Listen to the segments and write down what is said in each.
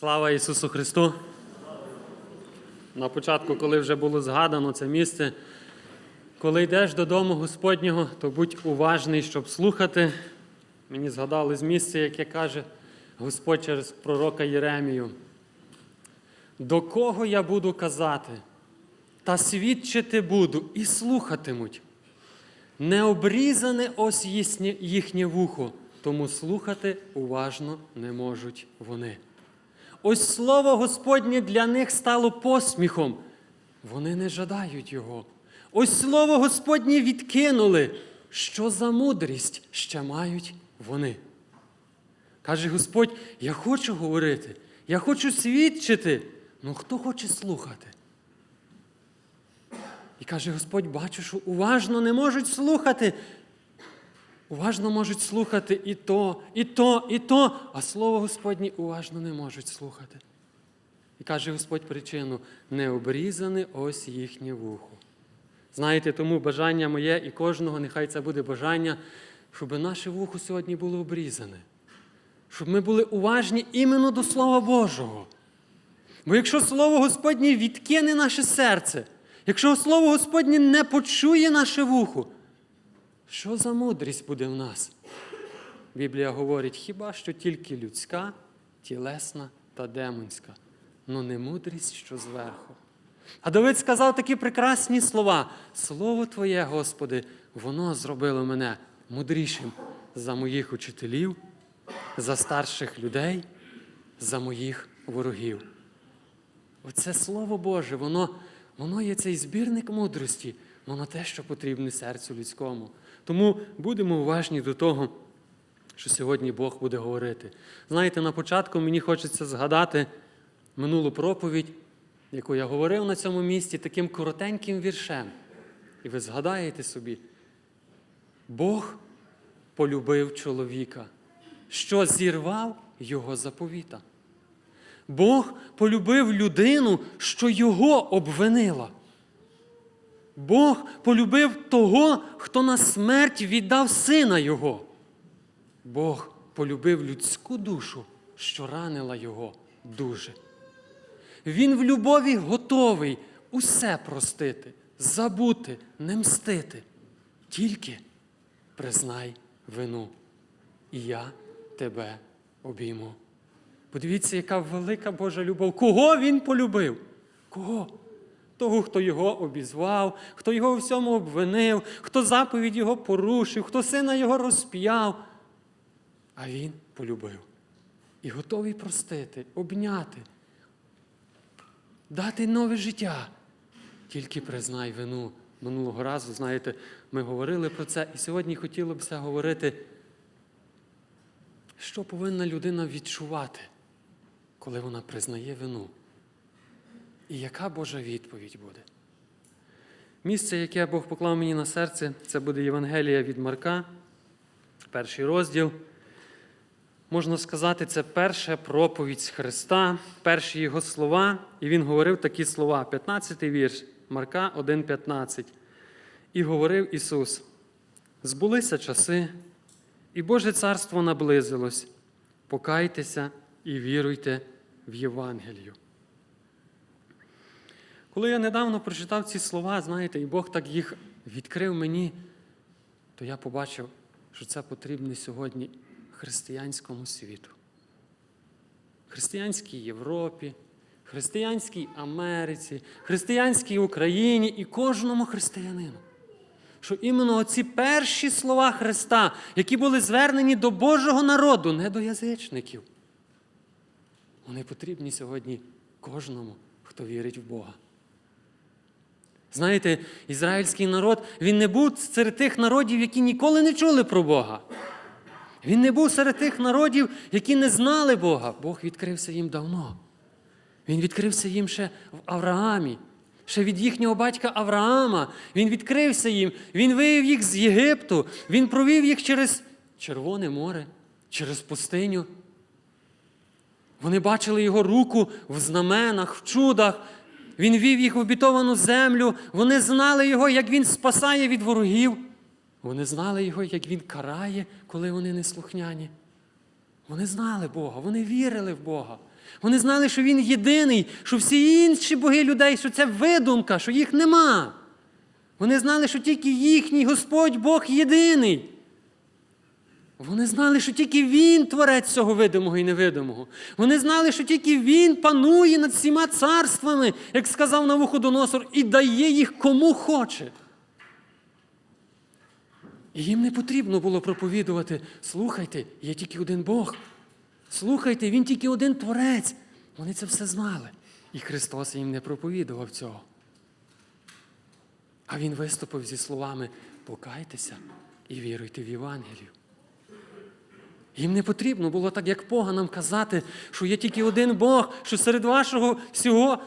Слава Ісусу Христу! На початку, коли вже було згадано це місце, коли йдеш додому Господнього, то будь уважний, щоб слухати. Мені згадали з місця, яке каже Господь через пророка Єремію. До кого я буду казати, та свідчити буду і слухатимуть. Не обрізане ось їхнє, вухо, тому слухати уважно не можуть вони. Ось слово Господнє для них стало посміхом. Вони не жадають його. Ось слово Господнє відкинули. Що за мудрість ще мають вони? Каже Господь: я хочу говорити, я хочу свідчити. Ну хто хоче слухати? І каже Господь, бачу, що уважно не можуть слухати. Уважно можуть слухати і то, і то, і то, а слово Господнє уважно не можуть слухати. І каже Господь причину: не обрізане ось їхнє вухо. Знаєте, тому бажання моє і кожного, нехай це буде бажання, щоб наше вухо сьогодні було обрізане, щоб ми були уважні іменно до Слова Божого. Бо якщо Слово Господнє відкине наше серце, якщо Слово Господнє не почує наше вухо, що за мудрість буде в нас? Біблія говорить, хіба що тільки людська, тілесна та демонська, но не мудрість, що зверху. А Давид сказав такі прекрасні слова: Слово Твоє, Господи, воно зробило мене мудрішим за моїх учителів, за старших людей, за моїх ворогів. Оце Слово Боже, воно, воно є цей збірник мудрості, воно те, що потрібне серцю людському. Тому будемо уважні до того, що сьогодні Бог буде говорити. Знаєте, на початку мені хочеться згадати минулу проповідь, яку я говорив на цьому місці, таким коротеньким віршем. І ви згадаєте собі, Бог полюбив чоловіка, що зірвав його заповіта. Бог полюбив людину, що його обвинила. Бог полюбив того, хто на смерть віддав сина Його. Бог полюбив людську душу, що ранила його дуже. Він в любові готовий усе простити, забути, не мстити. Тільки признай вину, і я тебе обійму. Подивіться, яка велика Божа любов. Кого він полюбив? Кого? Того, хто його обізвав, хто його у всьому обвинив, хто заповідь його порушив, хто сина його розп'яв. А він полюбив. І готовий простити, обняти, дати нове життя. Тільки признай вину. Минулого разу, знаєте, ми говорили про це, і сьогодні хотілося б говорити, що повинна людина відчувати, коли вона признає вину. І яка Божа відповідь буде? Місце, яке Бог поклав мені на серце, це буде Євангелія від Марка, перший розділ. Можна сказати, це перша проповідь Христа, перші його слова. І він говорив такі слова, 15-й вірш Марка 1,15. І говорив Ісус: збулися часи, і Боже царство наблизилось. Покайтеся і віруйте в Євангелію. Коли я недавно прочитав ці слова, знаєте, і Бог так їх відкрив мені, то я побачив, що це потрібно сьогодні християнському світу. Християнській Європі, християнській Америці, християнській Україні і кожному християнину. Що іменно оці перші слова Христа, які були звернені до Божого народу, не до язичників, вони потрібні сьогодні кожному, хто вірить в Бога. Знаєте, ізраїльський народ, він не був серед тих народів, які ніколи не чули про Бога. Він не був серед тих народів, які не знали Бога. Бог відкрився їм давно. Він відкрився їм ще в Авраамі, ще від їхнього батька Авраама. Він відкрився їм, він вивів їх з Єгипту, він провів їх через Червоне море, через пустиню. Вони бачили його руку в знаменах, в чудах. Він вів їх в обітовану землю. Вони знали його, як він спасає від ворогів. Вони знали його, як він карає, коли вони неслухняні. Вони знали Бога, вони вірили в Бога. Вони знали, що він єдиний, що всі інші боги людей, що це видумка, що їх нема. Вони знали, що тільки їхній Господь Бог єдиний. Вони знали, що тільки Він творець цього видимого і невидимого. Вони знали, що тільки Він панує над всіма царствами, як сказав Навуходоносор, і дає їх кому хоче. І їм не потрібно було проповідувати: слухайте, є тільки один Бог. Слухайте, Він тільки один творець. Вони це все знали. І Христос їм не проповідував цього. А Він виступив зі словами: покайтеся і віруйте в Євангелію. Їм не потрібно було так, як поганам казати, що є тільки один Бог, що серед вашого всього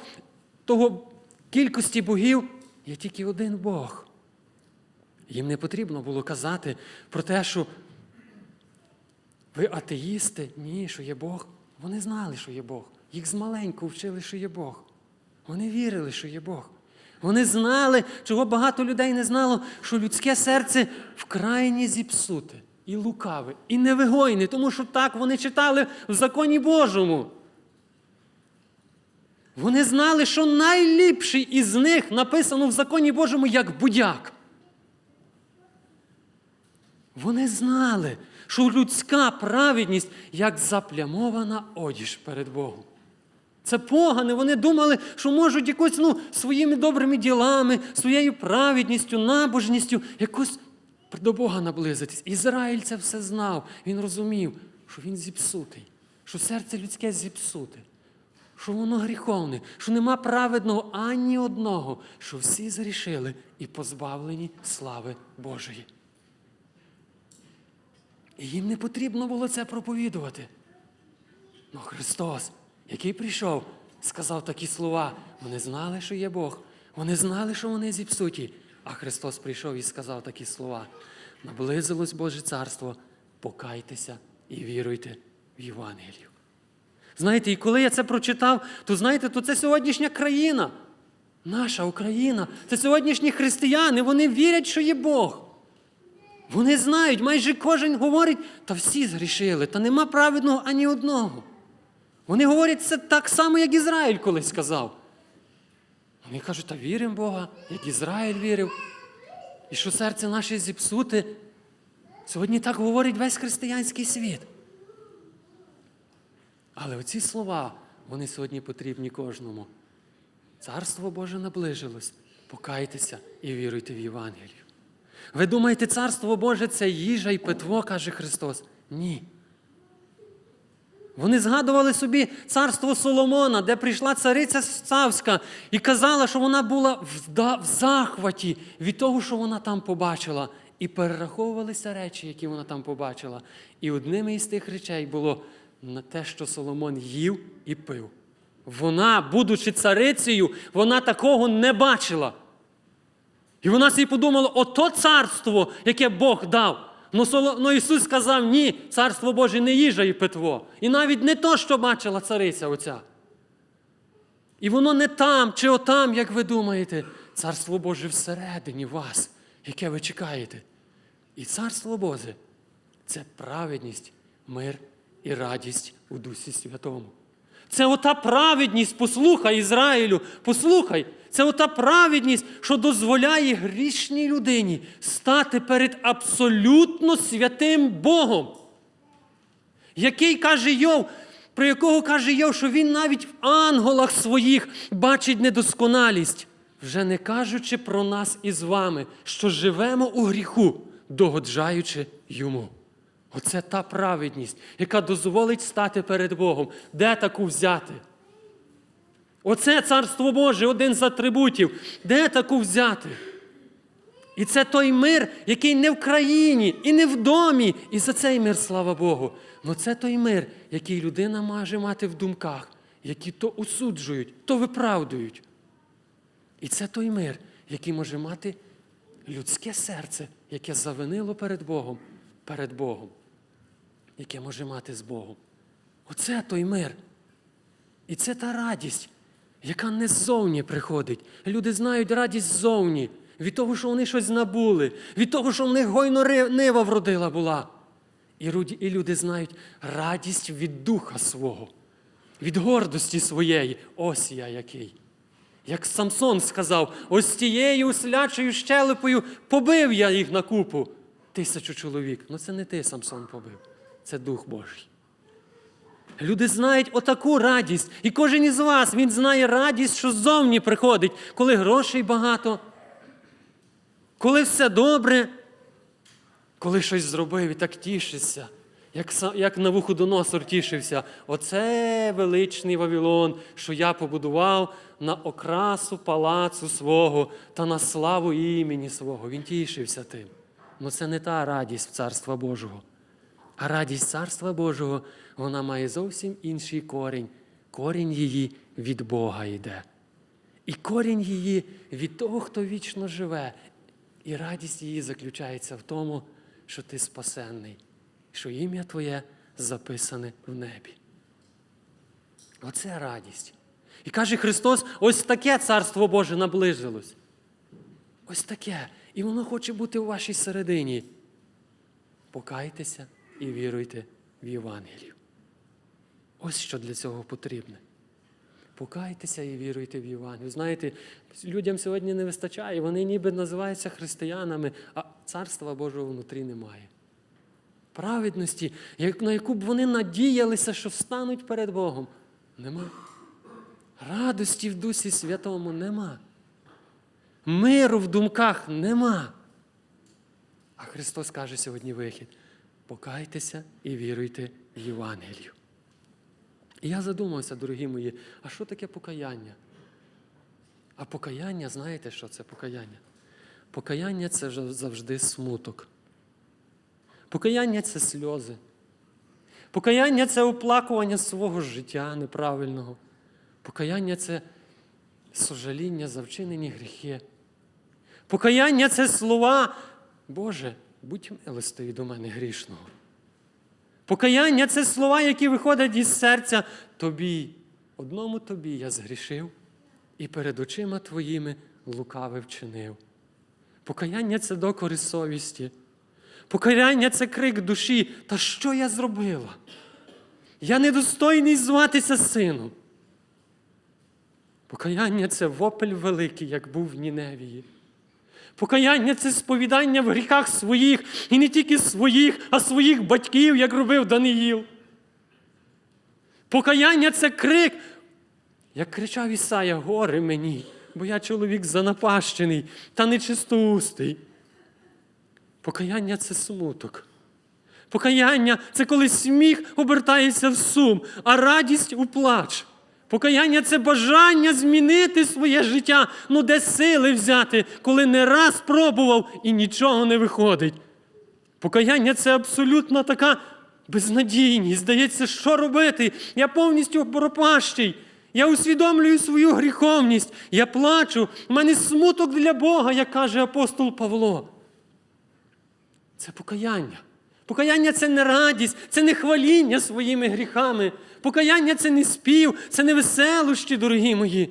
того кількості богів є тільки один Бог. Їм не потрібно було казати про те, що ви атеїсти, ні, що є Бог. Вони знали, що є Бог. Їх змаленьку вчили, що є Бог. Вони вірили, що є Бог. Вони знали, чого багато людей не знало, що людське серце вкрайні зіпсуте, і лукаве, і невигойне, тому що так вони читали в законі Божому. Вони знали, що найліпший із них написано в законі Божому як будяк. Вони знали, що людська праведність як заплямована одіж перед Богом. Це погане. Вони думали, що можуть якось ну, своїми добрими ділами, своєю праведністю, набожністю якось до Бога наблизитись. Ізраїль це все знав. Він розумів, що він зіпсутий, що серце людське зіпсуте, що воно гріховне, що нема праведного ані одного, що всі зрішили і позбавлені слави Божої. І їм не потрібно було це проповідувати. Ну Христос, який прийшов, сказав такі слова. Вони знали, що є Бог. Вони знали, що вони зіпсуті. А Христос прийшов і сказав такі слова. Наблизилось Боже царство, покайтеся і віруйте в Євангелію. Знаєте, і коли я це прочитав, то знаєте, то це сьогоднішня країна, наша Україна, це сьогоднішні християни, вони вірять, що є Бог. Вони знають, майже кожен говорить, та всі згрішили, та нема праведного ані одного. Вони говорять це так само, як Ізраїль колись сказав. Вони кажуть, та віримо в Бога, як Ізраїль вірив. І що серце наше зіпсуте. Сьогодні так говорить весь християнський світ. Але оці слова, вони сьогодні потрібні кожному. Царство Боже наближилось. Покайтеся і віруйте в Євангелію. Ви думаєте, царство Боже це їжа і питво, каже Христос? Ні. Вони згадували собі царство Соломона, де прийшла цариця Цавська і казала, що вона була в захваті від того, що вона там побачила. І перераховувалися речі, які вона там побачила. І одними із тих речей було на те, що Соломон їв і пив. Вона, будучи царицею, вона такого не бачила. І вона собі подумала, ото царство, яке Бог дав. Ну, ну Ісус сказав, ні, царство Боже не їжа і питво. І навіть не то, що бачила цариця оця. І воно не там чи отам, як ви думаєте. Царство Боже всередині вас, яке ви чекаєте. І царство Боже це праведність, мир і радість у Дусі Святому. Це ота праведність, послухай Ізраїлю, послухай, це ота праведність, що дозволяє грішній людині стати перед абсолютно святим Богом, який каже Йов, про якого каже Йов, що він навіть в ангелах своїх бачить недосконалість, вже не кажучи про нас із вами, що живемо у гріху, догоджаючи йому. Оце та праведність, яка дозволить стати перед Богом. Де таку взяти? Оце царство Боже, один з атрибутів. Де таку взяти? І це той мир, який не в країні і не в домі. І за цей мир, слава Богу. Но це той мир, який людина може мати в думках, які то осуджують, то виправдують. І це той мир, який може мати людське серце, яке завинило перед Богом, перед Богом, яке може мати з Богом. Оце той мир. І це та радість, яка не ззовні приходить. Люди знають радість ззовні, від того, що вони щось набули, від того, що в них гойно нива вродила була. І люди, знають радість від духа свого. від гордості своєї. Ось я який. Як Самсон сказав, ось тією услячою щелепою побив я їх на купу. Тисячу чоловік. Ну це не ти, Самсон, побив, це Дух Божий. Люди знають отаку радість. І кожен із вас він знає радість, що ззовні приходить, коли грошей багато, коли все добре, коли щось зробив і так тішишся, як, як Навуходоносор тішився. Оце величний Вавилон, що я побудував на окрасу палацу свого та на славу імені свого. Він тішився тим. Ну це не та радість в Царства Божого. А радість Царства Божого, вона має зовсім інший корінь. Корінь її від Бога йде. І корінь її від того, хто вічно живе. І радість її заключається в тому, що ти спасенний, що ім'я Твоє записане в небі. Оце радість. І каже Христос: ось таке Царство Боже наближилось. Ось таке. І воно хоче бути у вашій середині. Покайтеся і віруйте в Євангелію. Ось що для цього потрібне. Покайтеся і віруйте в Євангелію. Знаєте, людям сьогодні не вистачає, вони ніби називаються християнами, а царства Божого внутрі немає. Праведності, на яку б вони надіялися, що встануть перед Богом, нема. Радості в Дусі Святому нема. Миру в думках нема. А Христос каже сьогодні вихід: покайтеся і віруйте в Євангелію. І я задумався, дорогі мої, а що таке покаяння? А покаяння, знаєте, що це покаяння? Покаяння це завжди смуток. Покаяння це сльози. Покаяння це оплакування свого життя неправильного. Покаяння це сожаління за вчинені гріхи. Покаяння це слова, Боже, будь милостивий до мене грішного. Покаяння це слова, які виходять із серця тобі. Одному тобі я згрішив і перед очима твоїми лукаве вчинив. Покаяння це докори совісті. Покаяння це крик душі. Та що я зробила? Я недостойний зватися сином. Покаяння це вопель великий, як був в Ніневії. Покаяння це сповідання в гріхах своїх, і не тільки своїх, а своїх батьків, як робив Даниїл. Покаяння це крик, як кричав Ісая, горе мені, бо я чоловік занапащений та нечистоустий. Покаяння це смуток. Покаяння це коли сміх обертається в сум, а радість у плач. Покаяння це бажання змінити своє життя. Ну де сили взяти, коли не раз пробував і нічого не виходить. Покаяння це абсолютно така безнадійність. Здається, що робити? Я повністю пропащий. Я усвідомлюю свою гріховність. Я плачу. У мене смуток для Бога, як каже апостол Павло. Це покаяння. Покаяння це не радість, це не хваління своїми гріхами. Покаяння це не спів, це не веселощі, дорогі мої.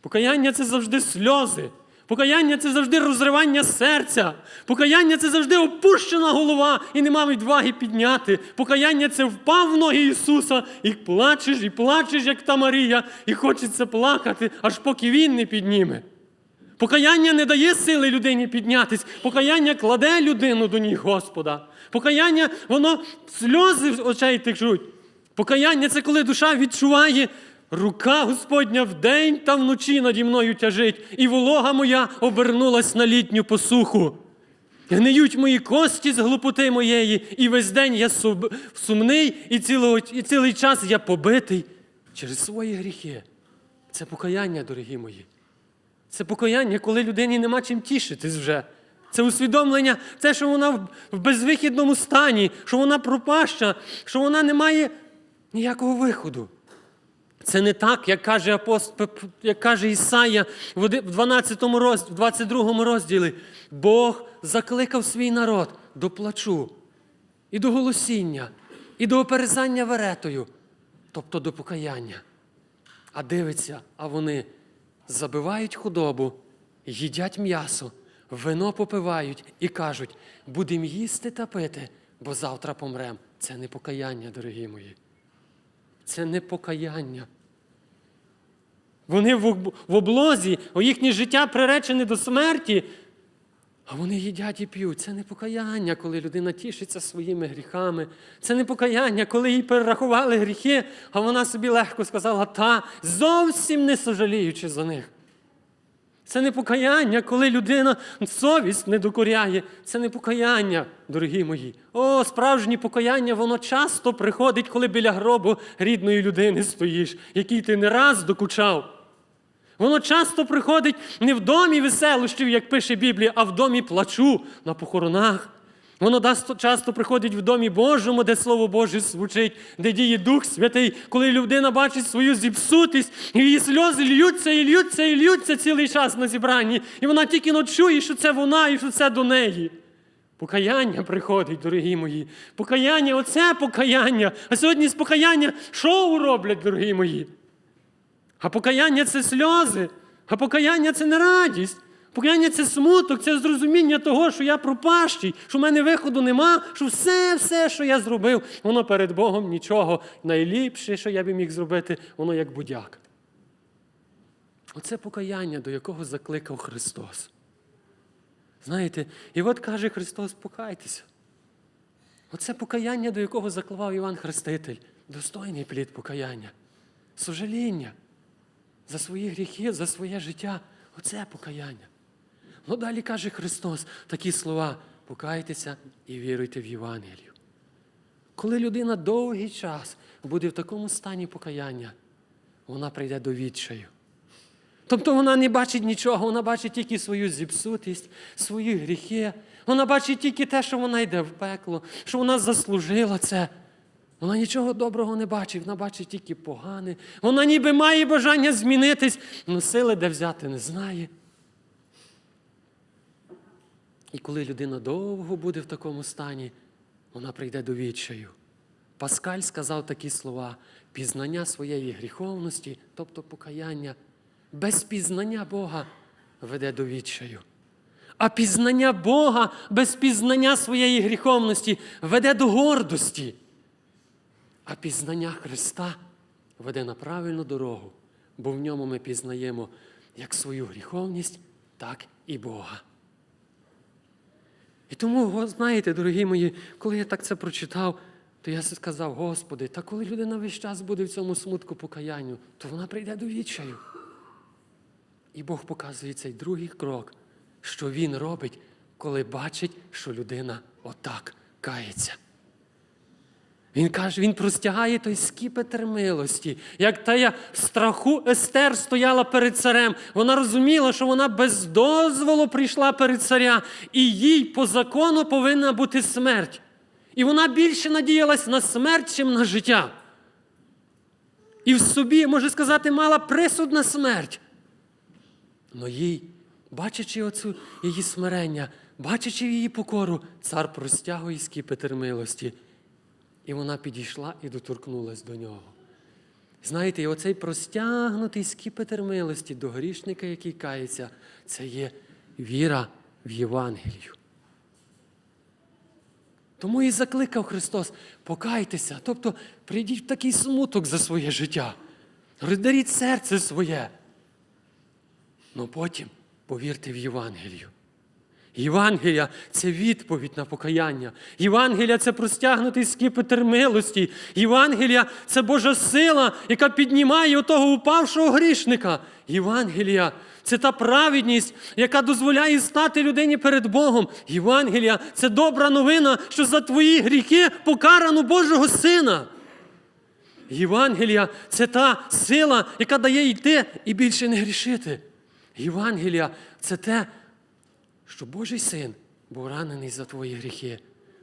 Покаяння це завжди сльози. Покаяння це завжди розривання серця. Покаяння це завжди опущена голова і нема відваги підняти. Покаяння це впав в ноги Ісуса і плачеш, і плачеш, як та Марія, і хочеться плакати, аж поки Він не підніме. Покаяння не дає сили людині піднятись. Покаяння кладе людину до ніг Господа. Покаяння, воно сльози з очей течуть. Покаяння це коли душа відчуває, рука Господня вдень та вночі наді мною тяжить, і волога моя обернулась на літню посуху. Гниють мої кості з глупоти моєї, і весь день я сум- сумний, і, цілого, і цілий час я побитий через свої гріхи. Це покаяння, дорогі мої. Це покаяння, коли людині нема чим тішитись вже. Це усвідомлення, те, що вона в- безвихідному стані, що вона пропаща, що вона не має ніякого виходу. Це не так, як каже апост... п- п- як каже Ісая в 12 роз... в 22 розділі. Бог закликав свій народ до плачу, і до голосіння, і до оперезання веретою, тобто до покаяння. А дивиться, а вони забивають худобу, їдять м'ясо, вино попивають і кажуть: будемо їсти та пити, бо завтра помрем. Це не покаяння, дорогі мої. це не покаяння. Вони в облозі, о їхнє життя приречене до смерті, а вони їдять і п'ють. Це не покаяння, коли людина тішиться своїми гріхами. Це не покаяння, коли їй перерахували гріхи, а вона собі легко сказала та, зовсім не сожаліючи за них. Це не покаяння, коли людина совість не докоряє. Це не покаяння, дорогі мої. О, справжнє покаяння, воно часто приходить, коли біля гробу рідної людини стоїш, який ти не раз докучав. Воно часто приходить не в домі веселощів, як пише Біблія, а в домі плачу на похоронах. Воно часто приходить в домі Божому, де Слово Боже звучить, де діє Дух Святий, коли людина бачить свою зіпсутість, і її сльози льються і льються і льються цілий час на зібранні. І вона тільки ночує, що це вона і що це до неї. Покаяння приходить, дорогі мої. Покаяння, оце покаяння. А сьогодні з покаяння шоу роблять, дорогі мої. А покаяння це сльози, а покаяння це не радість. Покаяння це смуток, це зрозуміння того, що я пропащий, що в мене виходу нема, що все, все, що я зробив, воно перед Богом нічого. Найліпше, що я би міг зробити, воно як будяк. Оце покаяння, до якого закликав Христос. Знаєте, і от каже Христос, покайтеся. Оце покаяння, до якого закликав Іван Хреститель, достойний плід покаяння, сожаління за свої гріхи, за своє життя. Оце покаяння. Ну далі каже Христос такі слова: покайтеся і віруйте в Євангелію. Коли людина довгий час буде в такому стані покаяння, вона прийде до відчаю. Тобто вона не бачить нічого, вона бачить тільки свою зіпсутість, свої гріхи. Вона бачить тільки те, що вона йде в пекло, що вона заслужила це. Вона нічого доброго не бачить, вона бачить тільки погане. Вона ніби має бажання змінитись, але сили де взяти не знає. І коли людина довго буде в такому стані, вона прийде до відчаю. Паскаль сказав такі слова: пізнання своєї гріховності, тобто покаяння, без пізнання Бога веде до відчаю. А пізнання Бога без пізнання своєї гріховності веде до гордості. А пізнання Христа веде на правильну дорогу, бо в ньому ми пізнаємо як свою гріховність, так і Бога. І тому, знаєте, дорогі мої, коли я так це прочитав, то я сказав, Господи, та коли людина весь час буде в цьому смутку покаянню, то вона прийде до відчаю. І Бог показує цей другий крок, що Він робить, коли бачить, що людина отак кається. Він каже, він простягає той скіпетр милості, як тая в страху Естер стояла перед царем. Вона розуміла, що вона без дозволу прийшла перед царя, і їй по закону повинна бути смерть. І вона більше надіялась на смерть, чим на життя. І в собі, може сказати, мала присуд на смерть. Но їй, бачачи оцю її смирення, бачачи її покору, цар простягує скіпетр милості. І вона підійшла і доторкнулась до нього. Знаєте, і оцей простягнутий скіпетр милості до грішника, який кається, це є віра в Євангелію. Тому і закликав Христос: покайтеся, тобто прийдіть в такий смуток за своє життя, роздаріть серце своє. Ну потім повірте в Євангелію. Євангелія це відповідь на покаяння. Євангелія це простягнутий скипетр милості. Євангелія це Божа сила, яка піднімає отого упавшого грішника. Євангелія це та праведність, яка дозволяє стати людині перед Богом. Євангелія це добра новина, що за твої гріхи покарано Божого Сина. Євангелія це та сила, яка дає йти і більше не грішити. Євангелія це те, що Божий син був ранений за твої гріхи,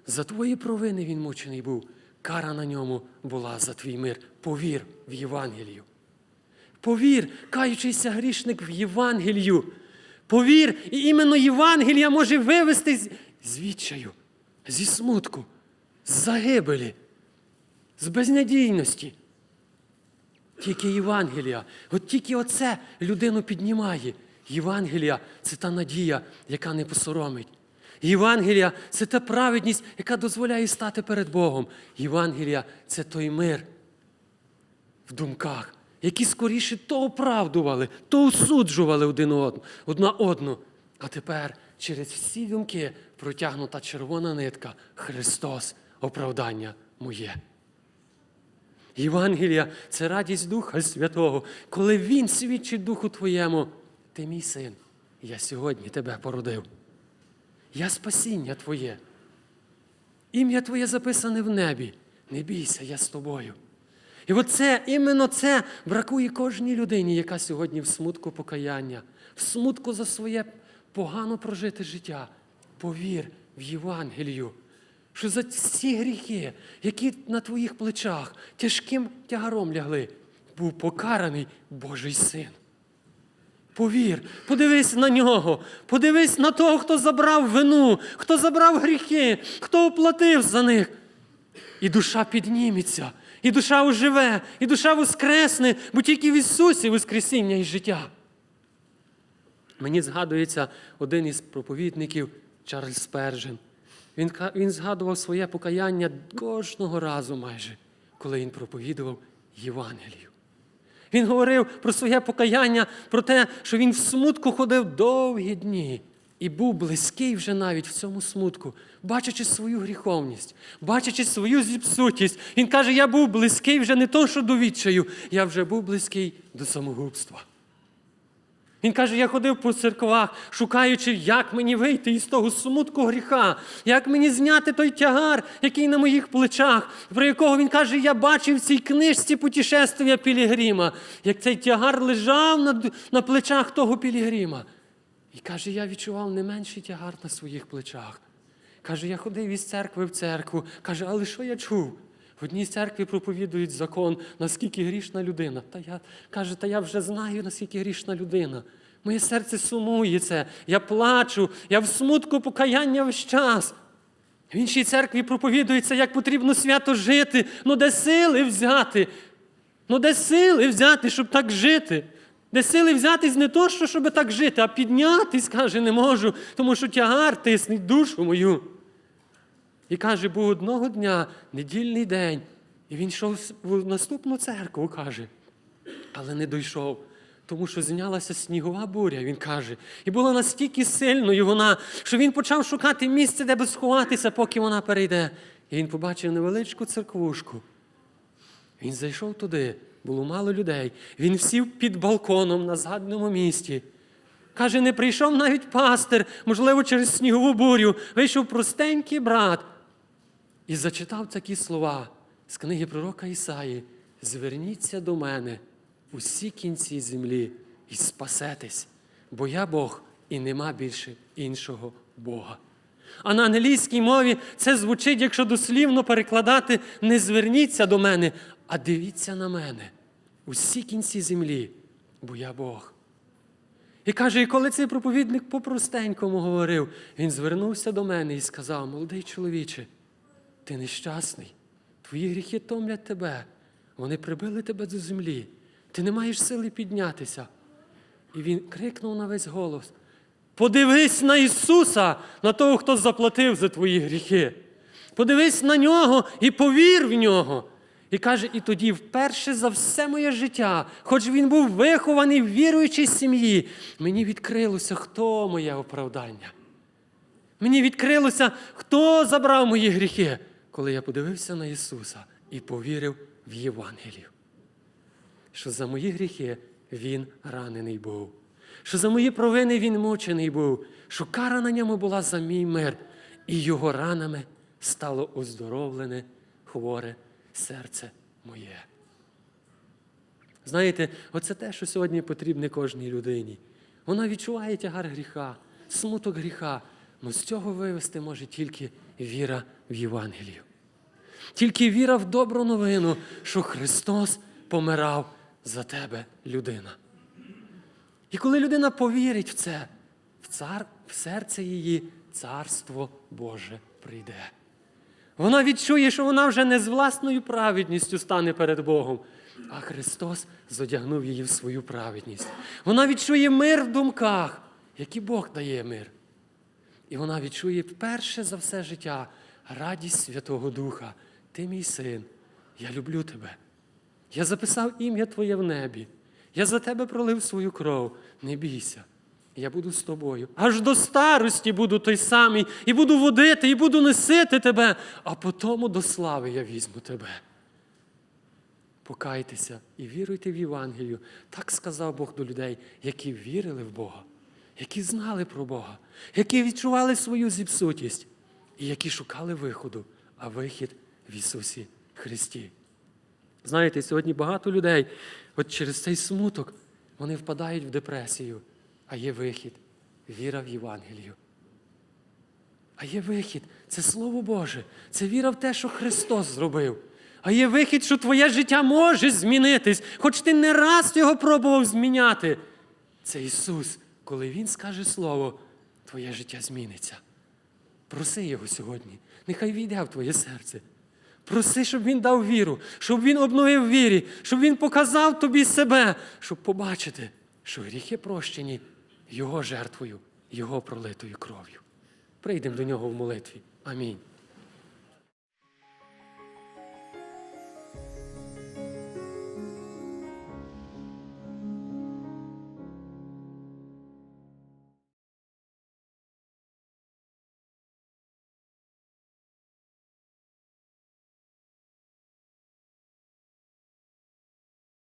за твої провини він мучений був. Кара на ньому була за твій мир. Повір в Євангелію. Повір, каючийся грішник в Євангелію. Повір, і іменно Євангелія може вивести з- відчаю, зі смутку, з загибелі, з безнадійності. Тільки Євангелія. От тільки оце людину піднімає. Євангелія це та надія, яка не посоромить. Євангелія це та праведність, яка дозволяє стати перед Богом. Євангелія це той мир, в думках, які скоріше то оправдували, то осуджували один одну, одна одну. А тепер через всі думки протягнута червона нитка Христос, оправдання моє. Євангелія це радість Духа Святого, коли Він свідчить Духу Твоєму, ти мій син, я сьогодні тебе породив. Я спасіння Твоє. Ім'я Твоє записане в небі. Не бійся, я з тобою. І оце, іменно це бракує кожній людині, яка сьогодні в смутку покаяння, в смутку за своє погано прожите життя. Повір в Євангелію, що за ці гріхи, які на твоїх плечах тяжким тягаром лягли, був покараний Божий син. Повір, подивись на нього, подивись на того, хто забрав вину, хто забрав гріхи, хто оплатив за них. І душа підніметься, і душа оживе, і душа воскресне, бо тільки в Ісусі Воскресіння і життя. Мені згадується один із проповідників Чарльз Спержен. Він, він згадував своє покаяння кожного разу майже, коли він проповідував Євангелію. Він говорив про своє покаяння, про те, що він в смутку ходив довгі дні і був близький вже навіть в цьому смутку, бачачи свою гріховність, бачачи свою зіпсутість. Він каже: я був близький вже не то, що до відчаю, я вже був близький до самогубства. Він каже, я ходив по церквах, шукаючи, як мені вийти із того смутку гріха, як мені зняти той тягар, який на моїх плечах, про якого він каже, я бачив в цій книжці путешествия Пілігрима, як цей тягар лежав на, на плечах того Пілігрима. І каже, я відчував не менший тягар на своїх плечах. Каже, я ходив із церкви в церкву. Каже, але що я чув? В одній церкві проповідують закон, наскільки грішна людина. Та я каже, та я вже знаю, наскільки грішна людина. Моє серце сумує це. Я плачу, я в смутку покаяння весь час. В іншій церкві проповідується, як потрібно свято жити. Ну де сили взяти? Ну де сили взяти, щоб так жити? Де сили взятись не то, що щоб так жити, а піднятись, каже, не можу, тому що тягар тиснить душу мою. І каже, був одного дня, недільний день, і він йшов в наступну церкву, каже, але не дійшов, тому що знялася снігова буря, він каже. І була настільки сильною вона, що він почав шукати місце, де би сховатися, поки вона перейде. І він побачив невеличку церквушку. Він зайшов туди, було мало людей. Він сів під балконом на згадному місці. Каже, не прийшов навіть пастир, можливо, через снігову бурю. Вийшов простенький брат і зачитав такі слова з книги пророка Ісаї: Зверніться до мене усі кінці землі і спасетесь, бо я Бог і нема більше іншого Бога. А на англійській мові це звучить, якщо дослівно перекладати, не зверніться до мене, а дивіться на мене усі кінці землі, бо я Бог. І каже, і коли цей проповідник по-простенькому говорив, він звернувся до мене і сказав: молодий чоловіче, ти нещасний, твої гріхи томлять тебе, вони прибили тебе до землі, ти не маєш сили піднятися. І він крикнув на весь голос: Подивись на Ісуса, на того, хто заплатив за твої гріхи. Подивись на нього і повір в нього. І каже, і тоді, вперше за все моє життя, хоч він був вихований в віруючій сім'ї, мені відкрилося, хто моє оправдання. Мені відкрилося, хто забрав мої гріхи, коли я подивився на Ісуса і повірив в Євангелію. Що за мої гріхи Він ранений був, що за мої провини Він мучений був, що кара на ньому була за мій мир, і його ранами стало оздоровлене, хворе серце моє. Знаєте, оце те, що сьогодні потрібне кожній людині. Вона відчуває тягар гріха, смуток гріха, але з цього вивести може тільки віра в Євангелію. Тільки віра в добру новину, що Христос помирав за тебе, людина. І коли людина повірить в це, в, цар, в серце її царство Боже прийде. Вона відчує, що вона вже не з власною праведністю стане перед Богом, а Христос зодягнув її в свою праведність. Вона відчує мир в думках, який Бог дає мир. І вона відчує вперше за все життя радість Святого Духа. Ти мій син, я люблю тебе. Я записав ім'я Твоє в небі. Я за тебе пролив свою кров. Не бійся. Я буду з тобою. Аж до старості буду той самий, і буду водити, і буду носити тебе, а потому до слави я візьму тебе. Покайтеся і віруйте в Євангелію. Так сказав Бог до людей, які вірили в Бога, які знали про Бога, які відчували свою зіпсутість і які шукали виходу, а вихід в Ісусі Христі. Знаєте, сьогодні багато людей, от через цей смуток, вони впадають в депресію, а є вихід віра в Євангелію. А є вихід це Слово Боже, це віра в те, що Христос зробив. А є вихід, що твоє життя може змінитись, хоч ти не раз його пробував зміняти. Це Ісус, коли Він скаже Слово, твоє життя зміниться. Проси Його сьогодні, нехай війде в твоє серце. Проси, щоб Він дав віру, щоб Він обновив вірі, щоб Він показав тобі себе, щоб побачити, що гріхи прощені Його жертвою, Його пролитою кров'ю. Прийдемо до нього в молитві. Амінь.